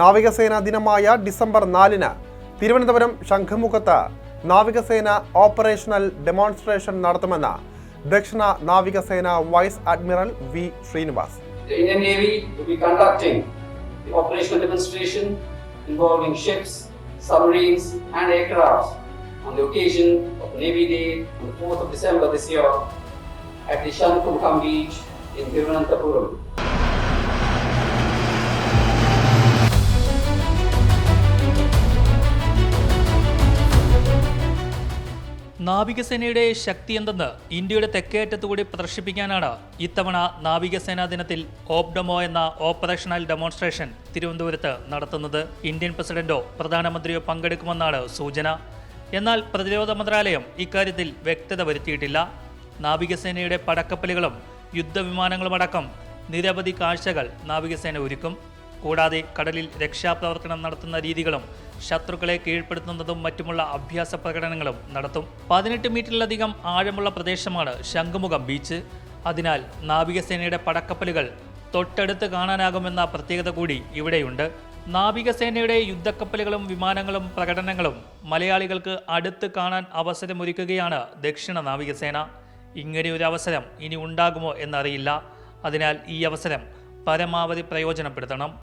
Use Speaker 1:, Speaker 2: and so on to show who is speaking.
Speaker 1: നാവികസേന ദിനമായ ഡിസംബർ നാലിന് തിരുവനന്തപുരം ശംഖുമുഖത്ത് നാവികസേന ഓപ്പറേഷണൽ ഡെമോൺസ്ട്രേഷൻ നടത്തുമെന്ന് ദക്ഷിണ നാവികസേന vice admiral V Srinivas
Speaker 2: The Indian Navy will be conducting the operational demonstration involving ships, submarines, and aircrafts on the occasion of Navy Day on the 4th of December this year at the Shankumkam Beach in Thiruvananthapuram.
Speaker 3: നാവികസേനയുടെ ശക്തി എന്തെന്ന് ഇന്ത്യയുടെ തെക്കേറ്റത്തുകൂടി പ്രദർശിപ്പിക്കാനാണ് ഇത്തവണ നാവികസേനാ ദിനത്തിൽ ഓപ്ഡമോ എന്ന operational demonstration തിരുവനന്തപുരത്ത് നടത്തുന്നത്. Indian പ്രസിഡന്റോ പ്രധാനമന്ത്രിയോ പങ്കെടുക്കുമെന്നാണ് സൂചന. എന്നാൽ പ്രതിരോധ മന്ത്രാലയം ഇക്കാര്യത്തിൽ വ്യക്തത വരുത്തിയിട്ടില്ല. നാവികസേനയുടെ പടക്കപ്പലുകളും യുദ്ധവിമാനങ്ങളുമടക്കം നിരവധി കാഴ്ചകൾ നാവികസേന ഒരുക്കും. കൂടാതെ കടലിൽ രക്ഷാപ്രവർത്തനം നടത്തുന്ന രീതികളും ശത്രുക്കളെ കീഴ്പ്പെടുത്തുന്നതും മറ്റുമുള്ള അഭ്യാസ പ്രകടനങ്ങളും നടത്തും. പതിനെട്ട് മീറ്ററിലധികം ആഴമുള്ള പ്രദേശമാണ് ശംഖുമുഖം ബീച്ച്. അതിനാൽ നാവികസേനയുടെ പടക്കപ്പലുകൾ തൊട്ടടുത്ത് കാണാനാകുമെന്ന പ്രത്യേകത കൂടി ഇവിടെയുണ്ട്. നാവികസേനയുടെ യുദ്ധക്കപ്പലുകളും വിമാനങ്ങളും പ്രകടനങ്ങളും മലയാളികൾക്ക് അടുത്ത് കാണാൻ അവസരമൊരുക്കുകയാണ് ദക്ഷിണ നാവികസേന. ഇങ്ങനെയൊരു അവസരം ഇനി ഉണ്ടാകുമോ എന്നറിയില്ല. അതിനാൽ ഈ അവസരം പരമാവധി പ്രയോജനപ്പെടുത്തണം.